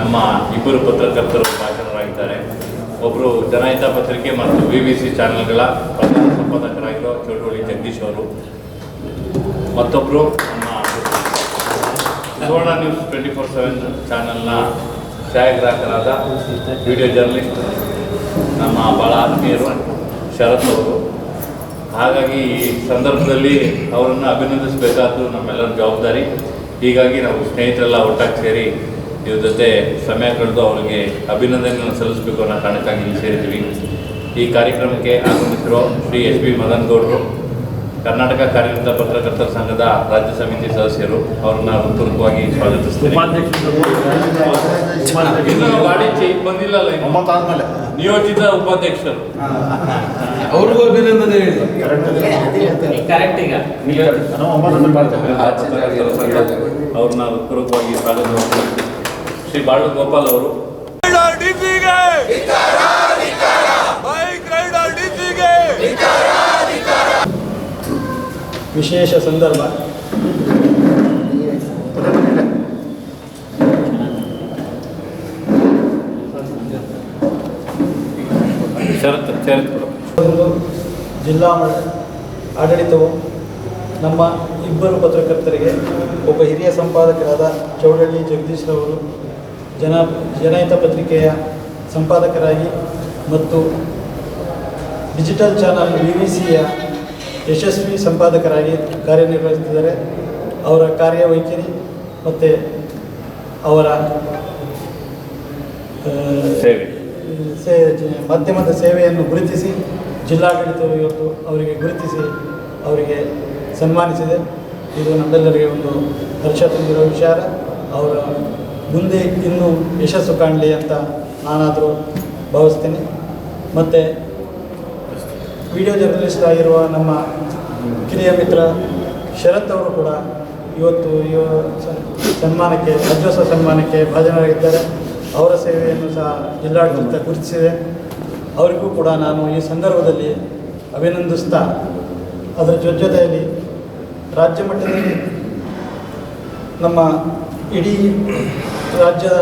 ನಮ್ಮ ಇಬ್ಬರು ಪತ್ರಕರ್ತರು ಭಾಷಣರಾಗಿದ್ದಾರೆ. ಒಬ್ಬರು ಜನಹಿತ ಪತ್ರಿಕೆ ಮತ್ತು ವಿ ವಿ ಸಿ ಚಾನೆಲ್ಗಳ ಪ್ರಧಾನ ಸಂಪಾದಕರಾಗಿರೋ ಚೌಡವಳ್ಳಿ ಜಗದೀಶ್ ಅವರು. ಮತ್ತೊಬ್ಬರು ನಮ್ಮ Suvarna News twenty four seven ಚಾನಲ್ನ ಛಾಯಾಗ್ರಾಹಕರಾದ ವಿಡಿಯೋ ಜರ್ನಲಿಸ್ಟ್ ನಮ್ಮ ಭಾಳ ಆತ್ಮೀಯರು ಶರತ್ ಅವರು. ಹಾಗಾಗಿ ಈ ಸಂದರ್ಭದಲ್ಲಿ ಅವರನ್ನು ಅಭಿನಂದಿಸಬೇಕಾದ್ದು ನಮ್ಮೆಲ್ಲರ ಜವಾಬ್ದಾರಿ. ಹೀಗಾಗಿ ನಾವು ಸ್ನೇಹಿತರೆಲ್ಲ ಒಟ್ಟಾಗಿ ಸೇರಿ ಇವ್ರ ಜೊತೆ ಸಮಯ ಕಳೆದು ಅವರಿಗೆ ಅಭಿನಂದನೆಯನ್ನು ಸಲ್ಲಿಸಬೇಕು ಅನ್ನೋ ಕಾರಣಕ್ಕಾಗಿ ಇಲ್ಲಿ ಸೇರಿದ್ದೀವಿ. ಈ ಕಾರ್ಯಕ್ರಮಕ್ಕೆ ಆಗಮಿಸಿರೋ ಶ್ರೀ ಎಸ್ ಬಿ ಮದನ್ ಗೌಡರು ಕರ್ನಾಟಕ ಕಾರ್ಯನಿರತ ಪತ್ರಕರ್ತರ ಸಂಘದ ರಾಜ್ಯ ಸಮಿತಿ ಸದಸ್ಯರು ಅವ್ರನ್ನ ಹೃತ್ಪೂರ್ವಕವಾಗಿ ಇನ್ನು. ಒಂಬತ್ತಾದ್ಮೇಲೆ. ನಿಯೋಜಿತ ಉಪಾಧ್ಯಕ್ಷರು. ಅವ್ರಿಗೂ ಅಭಿನಂದನೆ ಹೇಳಿ. ಅವ್ರನ್ನ ಹೃತ್ಪೂರ್ವಕವಾಗಿ ಸ್ವಾಗತ ಶ್ರೀ ಬಾಳು ಗೋಪಾಲ್ ಅವರು. ವಿಶೇಷ ಸಂದರ್ಭ. ಜಿಲ್ಲಾ ಆಡಳಿತವು ನಮ್ಮ ಇಬ್ಬರು ಪತ್ರಕರ್ತರಿಗೆ ಒಬ್ಬ ಹಿರಿಯ ಸಂಪಾದಕರಾದ ಚೌಡಳ್ಳಿ ಜಗದೀಶ್ ರವರು ಜನ ಜನಹಿತ ಪತ್ರಿಕೆಯ ಸಂಪಾದಕರಾಗಿ ಮತ್ತು ಡಿಜಿಟಲ್ ಚಾನಲ್ ಬಿ ವಿ ಸಿಯ ಯಶಸ್ವಿ ಸಂಪಾದಕರಾಗಿ ಕಾರ್ಯನಿರ್ವಹಿಸುತ್ತಿದ್ದಾರೆ. ಅವರ ಕಾರ್ಯವೈಖರಿ ಮತ್ತು ಅವರ ಸೇವೆ. ಸೇ ಮಾಧ್ಯಮದ ಸೇವೆಯನ್ನು ಗುರುತಿಸಿ ಜಿಲ್ಲಾಡಳಿತವು ಇವತ್ತು ಅವರಿಗೆ ಗುರುತಿಸಿ ಅವರಿಗೆ ಸನ್ಮಾನಿಸಿದೆ. ಇದು ನಮ್ಮೆಲ್ಲರಿಗೆ ಒಂದು ಹರ್ಷ ತುಂಬಿರೋ ವಿಚಾರ. ಅವರ ಮುಂದೆ ಇನ್ನೂ ಯಶಸ್ಸು ಕಾಣಲಿ ಅಂತ ನಾನಾದರೂ ಭಾವಿಸ್ತೀನಿ. ಮತ್ತು ವಿಡಿಯೋ ಜರ್ನಲಿಸ್ಟ್ ಆಗಿರುವ ನಮ್ಮ ಕಿರಿಯ ಮಿತ್ರ ಶರತ್ ಅವರು ಕೂಡ ಇವತ್ತು ಇವ ಸನ್ಮಾನಕ್ಕೆ ರಾಜ್ಯೋತ್ಸವ ಸನ್ಮಾನಕ್ಕೆ ಭಾಜನರಾಗಿದ್ದಾರೆ. ಅವರ ಸೇವೆಯನ್ನು ಸಹ ಜಿಲ್ಲಾಡಳಿತ ಗುರುತಿಸಿದೆ. ಅವರಿಗೂ ಕೂಡ ನಾನು ಈ ಸಂದರ್ಭದಲ್ಲಿ ಅಭಿನಂದಿಸ್ತಾ, ಅದರ ಜೊತೆ ಜೊತೆಯಲ್ಲಿ ರಾಜ್ಯ ಮಟ್ಟದಲ್ಲಿ ನಮ್ಮ ಇಡೀ ರಾಜ್ಯದ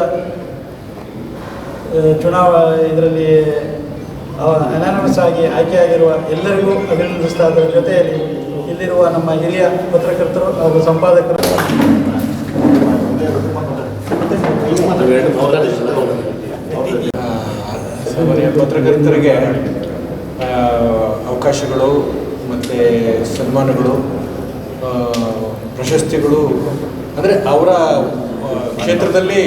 ಚುನಾವ ಇದರಲ್ಲಿ ಅನಾನಮಸ್ ಆಗಿ ಆಯ್ಕೆಯಾಗಿರುವ ಎಲ್ಲರಿಗೂ ಅಭಿನಂದಿಸ್ತಾ ಅದರ ಜೊತೆಯಲ್ಲಿ ಇಲ್ಲಿರುವ ನಮ್ಮ ಹಿರಿಯ ಪತ್ರಕರ್ತರು ಹಾಗೂ ಸಂಪಾದಕರು. ಪತ್ರಕರ್ತರಿಗೆ ಅವಕಾಶಗಳು ಮತ್ತು ಸನ್ಮಾನಗಳು ಪ್ರಶಸ್ತಿಗಳು, ಅಂದರೆ ಅವರ ಕ್ಷೇತ್ರದಲ್ಲಿ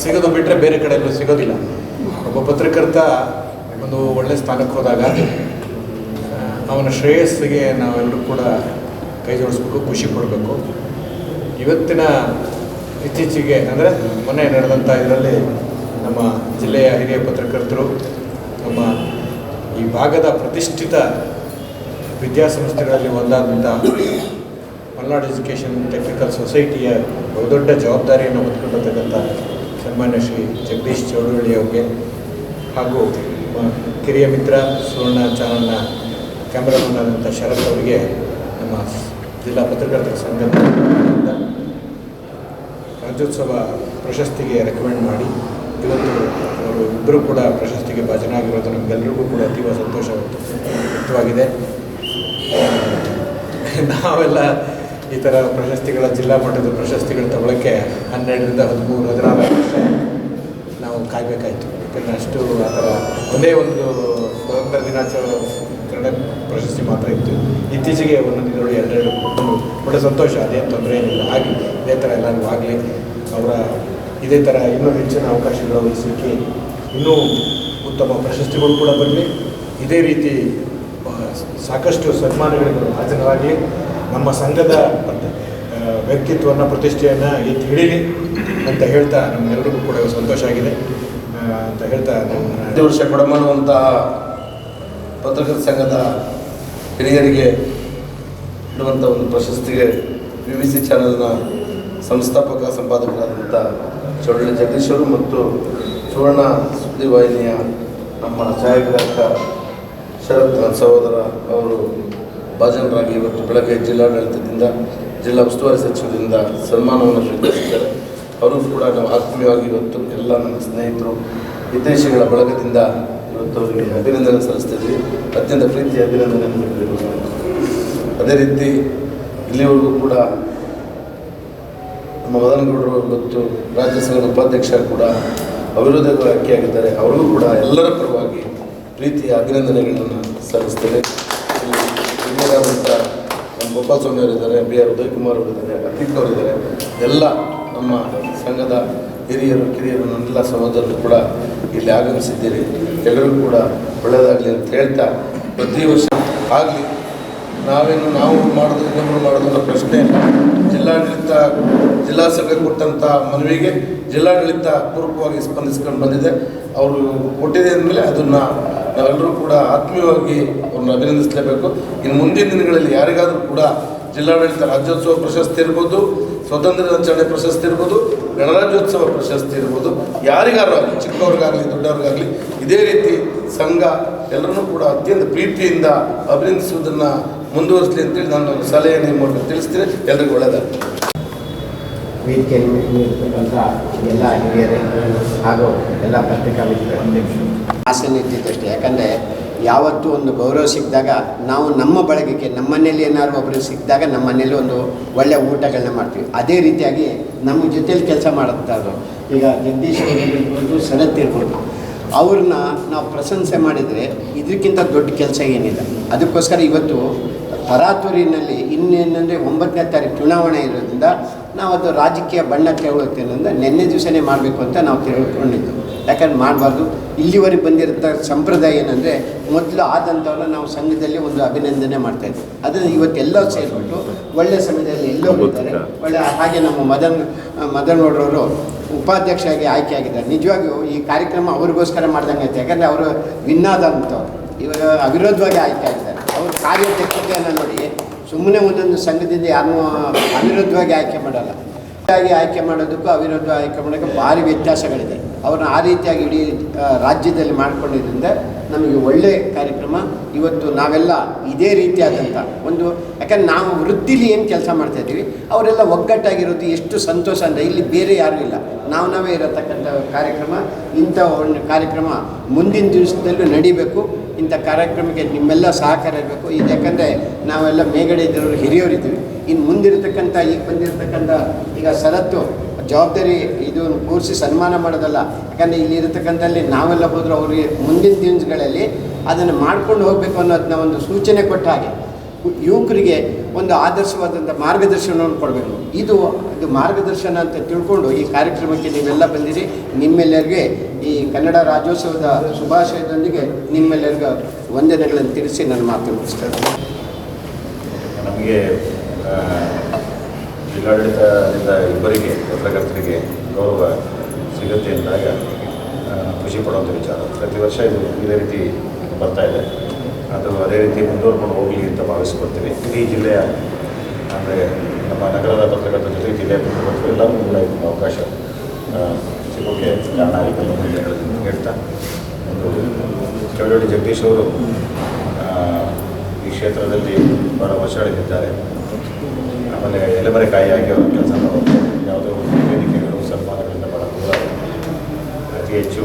ಸಿಗೋದು ಬಿಟ್ಟರೆ ಬೇರೆ ಕಡೆ ಎಲ್ಲೂ ಸಿಗೋದಿಲ್ಲ. ಒಬ್ಬ ಪತ್ರಕರ್ತ ಒಂದು ಒಳ್ಳೆ ಸ್ಥಾನಕ್ಕೆ ಹೋದಾಗ ಅವನ ಶ್ರೇಯಸ್ಸಿಗೆ ನಾವೆಲ್ಲರೂ ಕೂಡ ಕೈ ಜೋಡಿಸ್ಬೇಕು, ಖುಷಿ ಪಡಬೇಕು. ಇವತ್ತಿನ ಇತ್ತೀಚೆಗೆ, ಅಂದರೆ ಮೊನ್ನೆ ನಡೆದಂಥ ಇದರಲ್ಲಿ ನಮ್ಮ ಜಿಲ್ಲೆಯ ಹಿರಿಯ ಪತ್ರಕರ್ತರು, ನಮ್ಮ ಈ ಭಾಗದ ಪ್ರತಿಷ್ಠಿತ ವಿದ್ಯಾಸಂಸ್ಥೆಗಳಲ್ಲಿ ಒಂದಾದಂಥ ಮಲ್ನಾಡ್ ಎಜುಕೇಷನ್ ಟೆಕ್ನಿಕಲ್ ಸೊಸೈಟಿಯ ಬಹುದೊಡ್ಡ ಜವಾಬ್ದಾರಿಯನ್ನು ಹೊತ್ಕೊಂಡಿರ್ತಕ್ಕಂಥ ಸನ್ಮಾನ್ಯ ಶ್ರೀ ಜಗದೀಶ್ ಚೌಡಹಳ್ಳಿ ಅವರಿಗೆ ಹಾಗೂ ಕಿರಿಯ ಮಿತ್ರ ಸುವರ್ಣ ಚಾನಲ್ನ ಕ್ಯಾಮ್ರಾಮನ್ ಆದಂಥ ಶರತ್ ಅವರಿಗೆ ನಮ್ಮ ಜಿಲ್ಲಾ ಪತ್ರಕರ್ತರ ಸಂಘದ ರಾಜ್ಯೋತ್ಸವ ಪ್ರಶಸ್ತಿಗೆ ರೆಕಮೆಂಡ್ ಮಾಡಿ ಇವತ್ತು ಅವರು ಇಬ್ಬರು ಕೂಡ ಪ್ರಶಸ್ತಿಗೆ ಭಾಜನಾಗಿರೋದು ನಮಗೆಲ್ಲರಿಗೂ ಕೂಡ ಅತೀವ ಸಂತೋಷ ವ್ಯಕ್ತ- ವ್ಯಕ್ತವಾಗಿದೆ. ನಾವೆಲ್ಲ ಈ ಥರ ಪ್ರಶಸ್ತಿಗಳ, ಜಿಲ್ಲಾ ಮಟ್ಟದ ಪ್ರಶಸ್ತಿಗಳು ತಗೊಳ್ಳೋಕ್ಕೆ ಹನ್ನೆರಡರಿಂದ ಹದಿಮೂರು ಹದಿನಾಲ್ಕು ವರ್ಷ ನಾವು ಕಾಯಬೇಕಾಯಿತು. ಯಾಕಂದರೆ ಅಷ್ಟು ಆ ಥರ ಒಂದೇ ಒಂದು ಸ್ವತಂತ್ರ ದಿನಾಚರಣೆ ಪ್ರಶಸ್ತಿ ಮಾತ್ರ ಇತ್ತು. ಇತ್ತೀಚೆಗೆ ಒಂದೊಂದು ಇದರೊಳಗೆ ಎರಡೆರಡು ಒಳ್ಳೆ ಸಂತೋಷ, ಅದೇನು ತೊಂದರೆ ಏನಿಲ್ಲ. ಆಗಲಿ ಇದೇ ಥರ ಎಲ್ಲರೂ ಆಗಲಿ, ಅವರ ಇದೇ ಥರ ಇನ್ನೂ ಹೆಚ್ಚಿನ ಅವಕಾಶಗಳು ವಹಿಸಲಿಕ್ಕೆ ಇನ್ನೂ ಉತ್ತಮ ಪ್ರಶಸ್ತಿಗಳು ಕೂಡ ಬರಲಿ. ಇದೇ ರೀತಿ ಸಾಕಷ್ಟು ಸನ್ಮಾನಗಳಿಗೆ ಹಾಜರಾಗಲಿ. ನಮ್ಮ ಸಂಘದ ವ್ಯಕ್ತಿತ್ವವನ್ನು, ಪ್ರತಿಷ್ಠೆಯನ್ನು ಎತ್ತಿ ಹಿಡೀಲಿ ಅಂತ ಹೇಳ್ತಾ ನಮ್ಮೆಲ್ಲರಿಗೂ ಕೂಡ ಸಂತೋಷ ಆಗಿದೆ. ಅಂತ ಹೇಳ್ತಾ ಪ್ರತಿ ವರ್ಷ ಕೊಡಮಾಡುವಂತಹ ಪತ್ರಕರ್ತ ಸಂಘದ ಹಿರಿಯರಿಗೆ ಇಡುವಂಥ ಒಂದು ಪ್ರಶಸ್ತಿಗೆ ವಿ ವಿ ಸಿ ಚಾನೆಲ್ನ ಸಂಸ್ಥಾಪಕ ಸಂಪಾದಕರಾದಂಥ ಚೌಡಳ್ಳಿ ಜಗದೀಶರು ಮತ್ತು ಸುವರ್ಣ ಸುದ್ದಿವಾಹಿನಿಯ ನಮ್ಮ ಛಾಯಾಗ್ರಾಹಕ ಶರತ್ ಸಹೋದರ ಅವರು ಭಾಜನರಾಗಿ ಇವತ್ತು ಬೆಳಗ್ಗೆ ಜಿಲ್ಲಾಡಳಿತದಿಂದ, ಜಿಲ್ಲಾ ಉಸ್ತುವಾರಿ ಸಚಿವರಿಂದ ಸನ್ಮಾನವನ್ನು ಸ್ವೀಕರಿಸಿದ್ದಾರೆ. ಅವರು ಕೂಡ ನಾವು ಆತ್ಮೀಯವಾಗಿ ಇವತ್ತು ಎಲ್ಲ ನನ್ನ ಸ್ನೇಹಿತರು, ಹಿತೈಷಿಗಳ ಬಳಗದಿಂದ ಇವತ್ತು ಅವರಿಗೆ ಅಭಿನಂದನೆ ಸಲ್ಲಿಸ್ತಿದ್ವಿ. ಅತ್ಯಂತ ಪ್ರೀತಿಯ ಅಭಿನಂದನೆ ಅದೇ ರೀತಿ ಇಲ್ಲಿವರೆಗೂ ಕೂಡ ನಮ್ಮ ಮದನಗೌಡರು ಮತ್ತು ರಾಜ್ಯ ಸಂಘದ ಉಪಾಧ್ಯಕ್ಷ ಕೂಡ ಅವಿರೋಧವಾಗಿ ಆಯ್ಕೆಯಾಗಿದ್ದಾರೆ. ಅವರಿಗೂ ಕೂಡ ಎಲ್ಲರ ಪರವಾಗಿ ಪ್ರೀತಿಯ ಅಭಿನಂದನೆಗಳನ್ನು ಸಲ್ಲಿಸ್ತೇನೆ ಇಲ್ಲಿ ಹಿರಿಯರಾದಂಥ ನಮ್ಮ ಗೋಪಾಲ್ ಸ್ವಾಮಿ ಅವರಿದ್ದಾರೆ ಬಿ ಆರ್ ಉದಯಕುಮಾರ್ ಅವರಿದ್ದಾರೆ ಅತೀಕ್ ಅವರಿದ್ದಾರೆ ಎಲ್ಲ ನಮ್ಮ ಸಂಘದ ಹಿರಿಯರು, ಕಿರಿಯರು, ನನ್ನೆಲ್ಲ ಸಹೋದರರು ಕೂಡ ಇಲ್ಲಿ ಆಗಮಿಸಿದ್ದೀರಿ. ಎಲ್ಲರೂ ಕೂಡ ಒಳ್ಳೆಯದಾಗಲಿ ಅಂತ ಹೇಳ್ತಾ ಪ್ರತಿ ವರ್ಷ ಆಗಲಿ. ನಾವೇನು ನಾವು ಮಾಡೋದು ಇನ್ನೊಬ್ಬರು ಮಾಡೋದು ಅನ್ನೋ ಪ್ರಶ್ನೆ ಇಲ್ಲ. ಜಿಲ್ಲಾಡಳಿತ, ಜಿಲ್ಲಾ ಸಂಘ ಕೊಟ್ಟಂಥ ಮನವಿಗೆ ಜಿಲ್ಲಾಡಳಿತ ಪೂರ್ವಕವಾಗಿ ಸ್ಪಂದಿಸ್ಕೊಂಡು ಬಂದಿದೆ. ಅವರು ಕೊಟ್ಟಿದೆ ಅಂದಮೇಲೆ ಅದನ್ನು ನಾವೆಲ್ಲರೂ ಕೂಡ ಆತ್ಮೀಯವಾಗಿ ಅವ್ರನ್ನ ಅಭಿನಂದಿಸಲೇಬೇಕು. ಇನ್ನು ಮುಂದಿನ ದಿನಗಳಲ್ಲಿ ಯಾರಿಗಾದರೂ ಕೂಡ ಜಿಲ್ಲಾಡಳಿತ ರಾಜ್ಯೋತ್ಸವ ಪ್ರಶಸ್ತಿ ಇರ್ಬೋದು, ಸ್ವಾತಂತ್ರ್ಯ ದಿನಾಚರಣೆ ಪ್ರಶಸ್ತಿ ಇರ್ಬೋದು, ಗಣರಾಜ್ಯೋತ್ಸವ ಪ್ರಶಸ್ತಿ ಇರ್ಬೋದು ಯಾರಿಗಾರು ಆಗಲಿ, ಚಿಕ್ಕವ್ರಿಗಾಗಲಿ, ದೊಡ್ಡವ್ರಿಗಾಗಲಿ, ಇದೇ ರೀತಿ ಸಂಘ ಎಲ್ಲರನ್ನೂ ಕೂಡ ಅತ್ಯಂತ ಪ್ರೀತಿಯಿಂದ ಅಭಿನಂದಿಸುವುದನ್ನು ಮುಂದುವರಿಸಲಿ ಅಂತೇಳಿ ನಾನು ಒಂದು ಸಲಹೆಯನ್ನು ಈ ಮೂಲಕ ತಿಳಿಸ್ತೀನಿ. ಎಲ್ರಿಗೂ ಒಳ್ಳೆಯದಾಗಲಿ. ವೇದಿಕೆಯಲ್ಲಿ ಇರ್ತಕ್ಕಂಥ ಎಲ್ಲ ಹಿರಿಯರೇ ಹಾಗೂ ಎಲ್ಲ ಪತ್ರಿಕಾ ಮಿತ್ರರು ಆಸೆ ಇದ್ದಿದ್ದಷ್ಟೇ ಯಾಕಂದರೆ ಯಾವತ್ತೂ ಒಂದು ಗೌರವ ಸಿಕ್ಕಿದಾಗ ನಾವು ನಮ್ಮ ಬಳಗಕ್ಕೆ ನಮ್ಮ ಮನೇಲಿ ಏನಾದ್ರು ಒಬ್ಬರು ಸಿಕ್ಕಿದಾಗ ನಮ್ಮ ಮನೇಲಿ ಒಂದು ಒಳ್ಳೆಯ ಊಟಗಳನ್ನ ಮಾಡ್ತೀವಿ. ಅದೇ ರೀತಿಯಾಗಿ ನಮ್ಮ ಜೊತೆಯಲ್ಲಿ ಕೆಲಸ ಮಾಡುತ್ತಾರೆ ಈಗ ಜಗದೀಶ್ ಇರ್ಬೋದು ಶರತ್ ಇರ್ಬೋದು ಅವ್ರನ್ನ ನಾವು ಪ್ರಶಂಸೆ ಮಾಡಿದರೆ ಇದಕ್ಕಿಂತ ದೊಡ್ಡ ಕೆಲಸ ಏನಿಲ್ಲ. ಅದಕ್ಕೋಸ್ಕರ ಇವತ್ತು ತರಾತುರಿನಲ್ಲಿ ಇನ್ನೇನಂದರೆ ಒಂಬತ್ತನೇ ತಾರೀಕು ಚುನಾವಣೆ ಇರೋದ್ರಿಂದ ನಾವು ಅದು ರಾಜಕೀಯ ಬಣ್ಣ ತೆಗೊಳ್ತೇನೆಂದ್ರೆ ನಿನ್ನೆ ದಿವಸನೇ ಮಾಡಬೇಕು ಅಂತ ನಾವು ತಿಳ್ಕೊಂಡಿದ್ದು. ಯಾಕಂದ್ರೆ ಮಾಡಬಾರ್ದು. ಇಲ್ಲಿವರೆಗೆ ಬಂದಿರತ್ತ ಸಂಪ್ರದಾಯ ಏನಂದರೆ ಮೊದಲು ಆದಂಥವ್ರನ್ನ ನಾವು ಸಂಘದಲ್ಲಿ ಒಂದು ಅಭಿನಂದನೆ ಮಾಡ್ತಾಯಿದ್ವಿ ಅದನ್ನು ಇವತ್ತೆಲ್ಲ ಸೇರಿಬಿಟ್ಟು ಒಳ್ಳೆಯ ಸಮಯದಲ್ಲಿ ಎಲ್ಲೋ ಹೋಗ್ತಾರೆ. ಒಳ್ಳೆ ಹಾಗೆ ನಮ್ಮ ಮದನ್ ಮದನ್ ಗೌಡ್ರವರು ಉಪಾಧ್ಯಕ್ಷರಾಗಿ ಆಯ್ಕೆಯಾಗಿದ್ದಾರೆ. ನಿಜವಾಗಿಯೂ ಈ ಕಾರ್ಯಕ್ರಮ ಅವ್ರಿಗೋಸ್ಕರ ಮಾಡ್ದಂಗೆ ಐತೆ ಯಾಕಂದರೆ ಅವರು ವಿನ್ನಾದಂಥವ್ರು ಇವಾಗ ಅವಿರೋಧವಾಗಿ ಆಯ್ಕೆ ಆಗಿದ್ದಾರೆ ಅವ್ರ ಕಾರ್ಯದಕ್ಷತೆಯನ್ನು ನೋಡಿ, ಸುಮ್ಮನೆ ಒಂದೊಂದು ಸಂಘದಿಂದ ಯಾರನ್ನೂ ಅವಿರೋಧವಾಗಿ ಆಯ್ಕೆ ಮಾಡಲ್ಲ. ಆಗಿ ಆಯ್ಕೆ ಮಾಡೋದಕ್ಕೂ ಅವಿರೋಧವಾಗಿ ಆಯ್ಕೆ ಮಾಡೋಕ್ಕೆ ಭಾರಿ ವ್ಯತ್ಯಾಸಗಳಿದೆ. ಅವ್ರನ್ನ ಆ ರೀತಿಯಾಗಿ ಇಡೀ ರಾಜ್ಯದಲ್ಲಿ ಮಾಡ್ಕೊಂಡಿದ್ದರಿಂದ ನಮಗೆ ಒಳ್ಳೆಯ ಕಾರ್ಯಕ್ರಮ. ಇವತ್ತು ನಾವೆಲ್ಲ ಇದೇ ರೀತಿಯಾದಂಥ ಒಂದು, ಯಾಕಂದ್ರೆ ನಾವು ವೃತ್ತಿಲಿ ಏನು ಕೆಲಸ ಮಾಡ್ತಾಯಿದ್ದೀವಿ ಅವರೆಲ್ಲ ಒಗ್ಗಟ್ಟಾಗಿರೋದು ಎಷ್ಟು ಸಂತೋಷ ಅಂದರೆ ಇಲ್ಲಿ ಬೇರೆ ಯಾರೂ ಇಲ್ಲ. ನಾವು ನಾವೇ ಇರತಕ್ಕಂಥ ಕಾರ್ಯಕ್ರಮ, ಇಂಥ ಒಂದು ಕಾರ್ಯಕ್ರಮ ಮುಂದಿನ ದಿವಸದಲ್ಲೂ ನಡಿಬೇಕು. ಇಂಥ ಕಾರ್ಯಕ್ರಮಕ್ಕೆ ನಿಮ್ಮೆಲ್ಲ ಸಹಕಾರ ಇರಬೇಕು. ಇದು ಯಾಕಂದರೆ ನಾವೆಲ್ಲ ಮೇಗಡೆ ಇದ್ದವರು ಹಿರಿಯವರಿದ್ದೀವಿ ಇನ್ನು ಮುಂದಿರತಕ್ಕಂಥ, ಈಗ ಬಂದಿರತಕ್ಕಂಥ ಈಗ ಸರತ್ತು ಜವಾಬ್ದಾರಿ ಇದು ಕೂರಿಸಿ ಸನ್ಮಾನ ಮಾಡೋದಲ್ಲ. ಯಾಕಂದರೆ ಇಲ್ಲಿ ಇರತಕ್ಕಂಥಲ್ಲಿ ನಾವೆಲ್ಲ ಹೋದರೂ ಅವ್ರಿಗೆ ಮುಂದಿನ ದಿನಗಳಲ್ಲಿ ಅದನ್ನು ಮಾಡ್ಕೊಂಡು ಹೋಗಬೇಕು ಅನ್ನೋದನ್ನ ಒಂದು ಸೂಚನೆ ಕೊಟ್ಟ ಹಾಗೆ. ಯುವಕರಿಗೆ ಒಂದು ಆದರ್ಶವಾದಂಥ ಮಾರ್ಗದರ್ಶನವನ್ನು ಕೊಡಬೇಕು. ಇದು ಇದು ಮಾರ್ಗದರ್ಶನ ಅಂತ ತಿಳ್ಕೊಂಡು ಈ ಕಾರ್ಯಕ್ರಮಕ್ಕೆ ನೀವೆಲ್ಲ ಬಂದಿರಿ. ನಿಮ್ಮೆಲ್ಲರಿಗೆ ಈ ಕನ್ನಡ ರಾಜ್ಯೋತ್ಸವದ ಶುಭಾಶಯದೊಂದಿಗೆ ನಿಮ್ಮೆಲ್ಲರಿಗೂ ವಂದನೆಗಳನ್ನು ತಿಳಿಸಿ ನನ್ನ ಮಾತು ಮುಗಿಸ್ತೇನೆ ನಮಗೆ ಜಿಲ್ಲಾಡಳಿತದಿಂದ ಇಬ್ಬರಿಗೆ, ಪತ್ರಕರ್ತರಿಗೆ ಗೌರವ ಸಿಗುತ್ತೆ ಅಂದಾಗ ಖುಷಿ ಪಡುವಂಥ ವಿಚಾರ. ಪ್ರತಿ ವರ್ಷ ಇದು ಇದೇ ರೀತಿ ಬರ್ತಾ ಇದೆ. ಅದು ಅದೇ ರೀತಿ ಮುಂದುವರ್ಕೊಂಡು ಹೋಗಲಿ ಅಂತ ಭಾವಿಸ್ಕೊಳ್ತೀವಿ. ಇಡೀ ಜಿಲ್ಲೆಯ, ಅಂದರೆ ನಮ್ಮ ನಗರದ ಪತ್ರಕರ್ತರ ಜೊತೆ ಜಿಲ್ಲೆಯ ಪತ್ರಕರ್ತರು ಎಲ್ಲರೂ ಕೂಡ ಇದೊಂದು ಅವಕಾಶ ಸಿಗೋಕ್ಕೆ ಕಾರಣ ಆಗಿದ್ದಲ್ಲ ಹೇಳೋದನ್ನು ಹೇಳ್ತಾ ಒಂದು ಚಳವಳಿ ಜಗದೀಶ್ ಅವರು ಈ ಕ್ಷೇತ್ರದಲ್ಲಿ ಬಹಳ ವರ್ಷಗಳಿದ್ದಾರೆ ಆಮೇಲೆ ಎಲೆಮರೆಕಾಯಿಯಾಗಿ ಅವರು ಕೆಲಸ ಮಾಡೋದು ಯಾವುದೋ ವೇದಿಕೆಗಳು, ಸನ್ಮಾನಗಳಿಂದ ಭಾಳ ಅತಿ ಹೆಚ್ಚು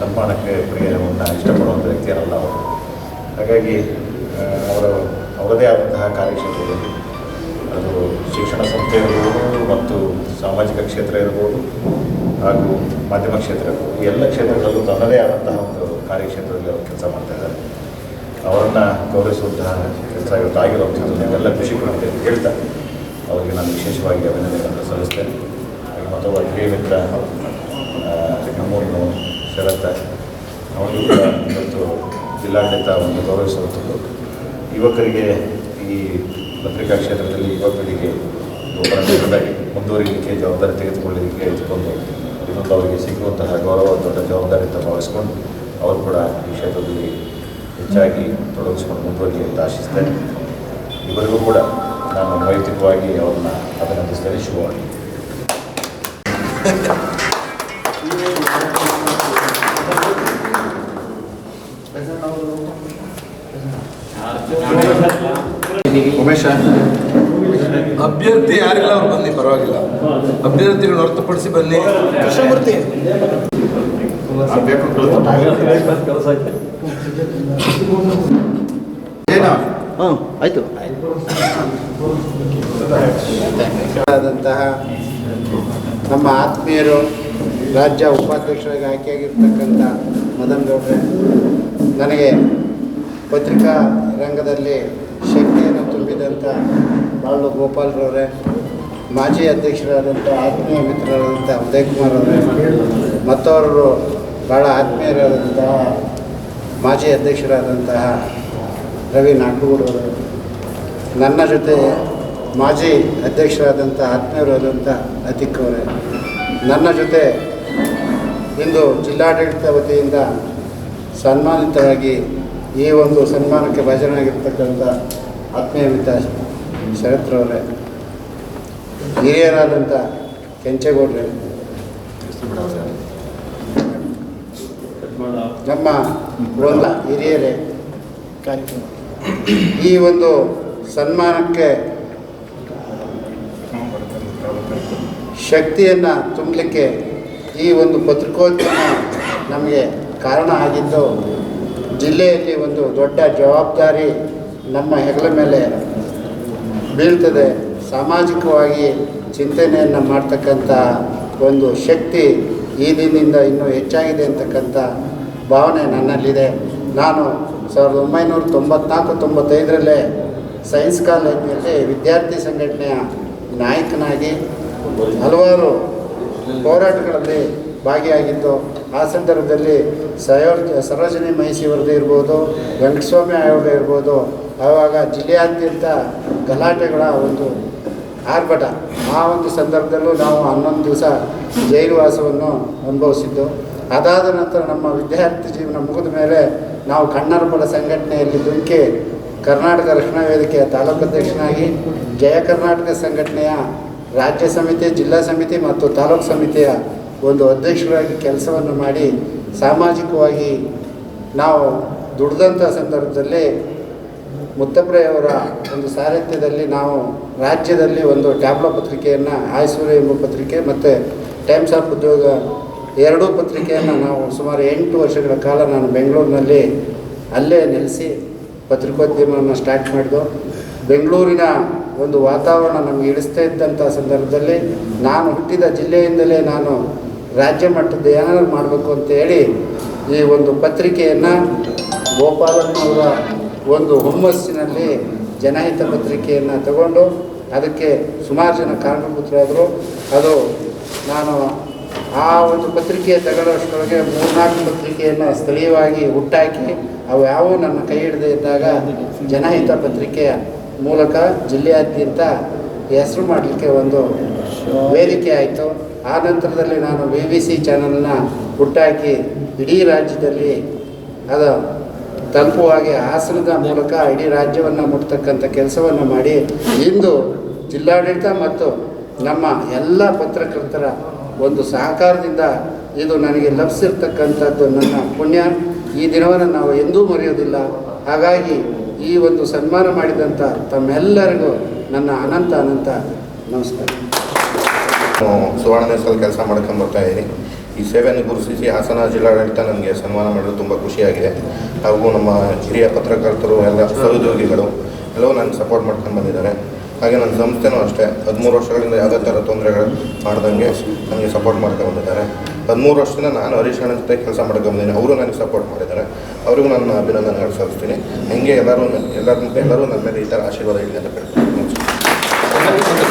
ಸನ್ಮಾನಕ್ಕೆ ಪ್ರಿಯವನ್ನು ಇಷ್ಟಪಡುವಂಥ ವ್ಯಕ್ತಿಯರಲ್ಲ ಅವರು. ಹಾಗಾಗಿ ಅವರ, ಅವರದೇ ಆದಂತಹ ಕಾರ್ಯಕ್ಷೇತ್ರದಲ್ಲಿ ಅದು ಶಿಕ್ಷಣ ಸಂಸ್ಥೆ ಇರ್ಬೋದು ಮತ್ತು ಸಾಮಾಜಿಕ ಕ್ಷೇತ್ರ ಇರ್ಬೋದು ಹಾಗೂ ಮಾಧ್ಯಮ ಕ್ಷೇತ್ರ ಇರ್ಬೋದು. ಎಲ್ಲ ಕ್ಷೇತ್ರಗಳಲ್ಲೂ ತನ್ನದೇ ಆದಂತಹ ಒಂದು ಕಾರ್ಯಕ್ಷೇತ್ರದಲ್ಲಿ ಅವರು ಕೆಲಸ ಮಾಡ್ತಾ ಇದ್ದಾರೆ. ಅವರನ್ನು ಗೌರವಿಸುವಂತಹ ಕೆಲಸ ಇವತ್ತು ನಾವೆಲ್ಲ ಖುಷಿ ಕೊಡುತ್ತೆ ಅಂತ ಹೇಳ್ತಾ ಅವರಿಗೆ ನಾನು ವಿಶೇಷವಾಗಿ ಅಭಿನಂದನೆಗಳನ್ನು ಸಲ್ಲಿಸ್ತೇನೆ. ಮತ್ತೊಬ್ಬ ಹಿರಿಯ ಮಿತ್ರ ಆ, ನಮ್ಮೂರಿನ ಶರತ್ತ ಅವರಿಗೂ ಕೂಡ ಇವತ್ತು ಜಿಲ್ಲಾಡಳಿತ ಒಂದು ಗೌರವಿಸುವಂಥದ್ದು. ಯುವಕರಿಗೆ ಈ ಪತ್ರಿಕಾ ಕ್ಷೇತ್ರದಲ್ಲಿ ಯುವಕರಿಗೆ ಪೀಳಿಗೆ ಮುಂದುವರಿಲಿಕ್ಕೆ ಜವಾಬ್ದಾರಿ ತೆಗೆದುಕೊಳ್ಳಲಿಕ್ಕೆ ಇದ್ಕೊಂಡು ಇವತ್ತು ಅವರಿಗೆ ಸಿಗುವಂತಹ ಗೌರವ ದೊಡ್ಡ ಜವಾಬ್ದಾರಿ ಅಂತ ಭಾವಿಸ್ಕೊಂಡು ಅವರು ಕೂಡ ಈ ಕ್ಷೇತ್ರದಲ್ಲಿ ಹೆಚ್ಚಾಗಿ ತೊಡಗಿಸ್ಕೊಂಡು ಮುಂದುವರಿಕೆ ಅಂತ ಆಶಿಸ್ತೇನೆ ಇವರಿಗೂ ಕೂಡ ನಾನು ವೈಯಕ್ತಿಕವಾಗಿ ಅವ್ರನ್ನ ಅಭಿನಂದಿಸ್ತೇನೆ ಶುಭವಾಗಿ ಉಮೇಶ ಅಭ್ಯರ್ಥಿ ಯಾರಿಲ್ಲ ಅವ್ರು ಬನ್ನಿ ಪರವಾಗಿಲ್ಲ. ಅಭ್ಯರ್ಥಿಗಳು ಹೊರತುಪಡಿಸಿ ಬನ್ನಿ. ಕೃಷ್ಣಮೂರ್ತಿ. ಆದಂತಹ ನಮ್ಮ ಆತ್ಮೀಯರು ರಾಜ್ಯ ಉಪಾಧ್ಯಕ್ಷರಾಗಿ ಆಯ್ಕೆಯಾಗಿರ್ತಕ್ಕಂಥ ಮದನ್ ಗೌಡ್ರೆ ನನಗೆ ಪತ್ರಿಕಾ ರಂಗದಲ್ಲಿ ಶಕ್ತಿಯನ್ನು ತುಂಬಿದಂಥ ಬಾಳು ಗೋಪಾಲ್ರವರೇ ಮಾಜಿ ಅಧ್ಯಕ್ಷರಾದಂಥ ಆತ್ಮೀಯ ಮಿತ್ರರಾದಂಥ ಉದಯ್ ಕುಮಾರ್ ಅವರೇ ಮತ್ತವರು ಭಾಳ ಆತ್ಮೀಯರಾದಂತಹ ಮಾಜಿ ಅಧ್ಯಕ್ಷರಾದಂತಹ ರವಿ ಅವರು, ನನ್ನ ಜೊತೆ ಮಾಜಿ ಅಧ್ಯಕ್ಷರಾದಂಥ ಆತ್ಮೀಯರಾದಂಥ ಅತಿಕ್ ಅವರೇ, ನನ್ನ ಜೊತೆ ಇಂದು ಜಿಲ್ಲಾಡಳಿತ ವತಿಯಿಂದ ಸನ್ಮಾನಿತವಾಗಿ ಈ ಒಂದು ಸನ್ಮಾನಕ್ಕೆ ಭಾಜನಾಗಿರ್ತಕ್ಕಂಥ ಆತ್ಮೀಯ ಮಿತ್ರ ಶರತ್ರವರೇ ಹಿರಿಯರಾದಂಥ ಕೆಂಚೇಗೌಡ್ರೆ ನಮ್ಮ ಒಂದು ಹಿರಿಯರೇ, ಈ ಒಂದು ಸನ್ಮಾನಕ್ಕೆ ಶಕ್ತಿಯನ್ನು ತುಂಬಲಿಕ್ಕೆ ಈ ಒಂದು ಪತ್ರಿಕೋದ್ಯಮ ನಮಗೆ ಕಾರಣ ಆಗಿದ್ದು, ಜಿಲ್ಲೆಯಲ್ಲಿ ಒಂದು ದೊಡ್ಡ ಜವಾಬ್ದಾರಿ ನಮ್ಮ ಹೆಗಲ ಮೇಲೆ ಬೀಳ್ತದೆ. ಸಾಮಾಜಿಕವಾಗಿ ಚಿಂತನೆಯನ್ನು ಮಾಡ್ತಕ್ಕಂಥ ಒಂದು ಶಕ್ತಿ ಈ ದಿನದಿಂದ ಇನ್ನೂ ಹೆಚ್ಚಾಗಿದೆ ಅಂತಕ್ಕಂಥ ಭಾವನೆ ನನ್ನಲ್ಲಿದೆ. ನಾನು ಸಾವಿರದ ಒಂಬೈನೂರ ತೊಂಬತ್ನಾಲ್ಕು ತೊಂಬತ್ತೈದರಲ್ಲೇ ಸೈನ್ಸ್ ಕಾಲೇಜಿನಲ್ಲಿ ವಿದ್ಯಾರ್ಥಿ ಸಂಘಟನೆಯ ನಾಯಕನಾಗಿ ಹಲವಾರು ಹೋರಾಟಗಳಲ್ಲಿ ಭಾಗಿಯಾಗಿದ್ದು, ಆ ಸಂದರ್ಭದಲ್ಲಿ ಸಯೋರ್ ಸರೋಜಿನಿ ಮಹಿಷಿ ಇರ್ಬೋದು ವೆಂಕಟಸ್ವಾಮಿ ಆಯೋಗ ಇರ್ಬೋದು, ಆವಾಗ ಜಿಲ್ಲೆಯಾದ್ಯಂತ ಗಲಾಟೆಗಳ ಒಂದು ಆರ್ಭಟ. ಆ ಒಂದು ಸಂದರ್ಭದಲ್ಲೂ ನಾವು ಹನ್ನೊಂದು ದಿವಸ ಜೈಲುವಾಸವನ್ನು ಅನುಭವಿಸಿದ್ದು. ಅದಾದ ನಂತರ ನಮ್ಮ ವಿದ್ಯಾರ್ಥಿ ಜೀವನ ಮುಗಿದ ಮೇಲೆ ನಾವು ಕಣ್ಣರಪಡ ಸಂಘಟನೆಯಲ್ಲಿ ದುಂಕಿ ಕರ್ನಾಟಕ ರಕ್ಷಣಾ ವೇದಿಕೆಯ ತಾಲೂಕು ಅಧ್ಯಕ್ಷನಾಗಿ ಜಯ ಕರ್ನಾಟಕ ಸಂಘಟನೆಯ ರಾಜ್ಯ ಸಮಿತಿ, ಜಿಲ್ಲಾ ಸಮಿತಿ ಮತ್ತು ತಾಲೂಕು ಸಮಿತಿಯ ಒಂದು ಅಧ್ಯಕ್ಷರಾಗಿ ಕೆಲಸವನ್ನು ಮಾಡಿ ಸಾಮಾಜಿಕವಾಗಿ ನಾವು ದುಡ್ದಂಥ ಸಂದರ್ಭದಲ್ಲಿ ಮುತ್ತಪ್ರೆಯವರ ಒಂದು ಸಾರಥ್ಯದಲ್ಲಿ ನಾವು ರಾಜ್ಯದಲ್ಲಿ ಒಂದು ಟ್ಯಾಬ್ಲೋ ಪತ್ರಿಕೆಯನ್ನು ಆಯಸೂರ್ಯ ಎಂಬ ಪತ್ರಿಕೆ ಮತ್ತು ಟೈಮ್ಸ್ ಆಫ್ ಉದ್ಯೋಗ ಎರಡೂ ಪತ್ರಿಕೆಯನ್ನು ನಾವು ಸುಮಾರು ಎಂಟು ವರ್ಷಗಳ ಕಾಲ ನಾನು ಬೆಂಗಳೂರಿನಲ್ಲಿ ಅಲ್ಲೇ ನೆಲೆಸಿ ಪತ್ರಿಕೋದ್ಯಮವನ್ನು ಸ್ಟಾರ್ಟ್ ಮಾಡಿದ್ದು. ಬೆಂಗಳೂರಿನ ಒಂದು ವಾತಾವರಣ ನಮಗೆ ಇಳಿಸ್ತಾ ಇದ್ದಂಥ ಸಂದರ್ಭದಲ್ಲಿ ನಾನು ಹುಟ್ಟಿದ ಜಿಲ್ಲೆಯಿಂದಲೇ ನಾನು ರಾಜ್ಯ ಮಟ್ಟದ ಏನಾದ್ರು ಮಾಡಬೇಕು ಅಂತ ಹೇಳಿ ಈ ಒಂದು ಪತ್ರಿಕೆಯನ್ನು ಗೋಪಾಲನವರ ಒಂದು ಹುಮ್ಮಸ್ಸಿನಲ್ಲಿ ಜನಹಿತ ಪತ್ರಿಕೆಯನ್ನು ತಗೊಂಡು ಅದಕ್ಕೆ ಸುಮಾರು ಜನ ಕಾರಣಭೂತರಾದರು. ಅದು ನಾನು ಆ ಒಂದು ಪತ್ರಿಕೆ ತಗೊಳ್ಳೋಷ್ಟರೊಳಗೆ ಮೂರ್ನಾಲ್ಕು ಪತ್ರಿಕೆಯನ್ನು ಸ್ಥಳೀಯವಾಗಿ ಹುಟ್ಟಾಕಿ ಅವು ಯಾವೂ ನನ್ನ ಕೈ ಹಿಡದೇ ಇದ್ದಾಗ ಜನಹಿತ ಪತ್ರಿಕೆಯ ಮೂಲಕ ಜಿಲ್ಲೆಯಾದ್ಯಂತ ಹೆಸರು ಮಾಡಲಿಕ್ಕೆ ಒಂದು ವೇದಿಕೆ ಆಯಿತು. ಆ ನಂತರದಲ್ಲಿ ನಾನು ವಿ ವಿ ಸಿ ಚಾನಲ್ನ ಹುಟ್ಟಾಕಿ ಇಡೀ ರಾಜ್ಯದಲ್ಲಿ ಅದು ತಲುಪುವ ಹಾಗೆ ಹಾಸನದ ಮೂಲಕ ಇಡೀ ರಾಜ್ಯವನ್ನು ಮುಟ್ತಕ್ಕಂಥ ಕೆಲಸವನ್ನು ಮಾಡಿ ಇಂದು ಜಿಲ್ಲಾಡಳಿತ ಮತ್ತು ನಮ್ಮ ಎಲ್ಲ ಪತ್ರಕರ್ತರ ಒಂದು ಸಹಕಾರದಿಂದ ಇದು ನನಗೆ ಲಭಿಸಿರ್ತಕ್ಕಂಥದ್ದು ನನ್ನ ಪುಣ್ಯ. ಈ ದಿನವನ್ನು ನಾವು ಎಂದೂ ಮರೆಯೋದಿಲ್ಲ ಹಾಗಾಗಿ ಈ ಒಂದು ಸನ್ಮಾನ ಮಾಡಿದಂಥ ತಮ್ಮೆಲ್ಲರಿಗೂ ನನ್ನ ಅನಂತ ಅನಂತ ನಮಸ್ಕಾರ. ಸುವರ್ಣ ಕೆಲಸ ಮಾಡ್ಕೊಂಡು ಬರ್ತಾ ಇದ್ದೀನಿ. ಈ ಸೇವೆಯನ್ನು ಗುರುತಿಸಿ ಹಾಸನ ಜಿಲ್ಲಾಡಳಿತ ನನಗೆ ಸನ್ಮಾನ ಮಾಡಲು ತುಂಬ ಖುಷಿಯಾಗಿದೆ. ಹಾಗೂ ನಮ್ಮ ಹಿರಿಯ ಪತ್ರಕರ್ತರು ಎಲ್ಲ ಸಹೋದ್ಯೋಗಿಗಳು ಎಲ್ಲವೂ ನನಗೆ ಸಪೋರ್ಟ್ ಮಾಡ್ಕೊಂಡು ಬಂದಿದ್ದಾರೆ. ಹಾಗೆ ನನ್ನ ಸಂಸ್ಥೆನೂ ಅಷ್ಟೇ. ಹದಿಮೂರು ವರ್ಷಗಳಿಂದ ಯಾವುದೇ ಥರ ತೊಂದರೆಗಳು ಮಾಡ್ದಂಗೆ ನನಗೆ ಸಪೋರ್ಟ್ ಮಾಡ್ಕೊಂಡು ಬಂದಿದ್ದಾರೆ. ಹದಿಮೂರು ವರ್ಷದಿಂದ ನಾನು ಹರೀಶ್ ಅಣ್ಣ ಜೊತೆ ಕೆಲಸ ಮಾಡ್ಕೊಂಬಂದಿದ್ದೀನಿ ಅವರು ನನಗೆ ಸಪೋರ್ಟ್ ಮಾಡಿದ್ದಾರೆ. ಅವರಿಗೂ ನನ್ನ ಅಭಿನಂದನೆಗಳು ಸಲ್ಲಿಸ್ತೀನಿ. ಹೀಗೆ ಎಲ್ಲರೂ ಎಲ್ಲರೂ ಎಲ್ಲರೂ ನನ್ನ ಮೇಲೆ ಈ ಥರ ಆಶೀರ್ವಾದ ಇಡಲಿ ಅಂತ ಕೇಳ್ತೀನಿ.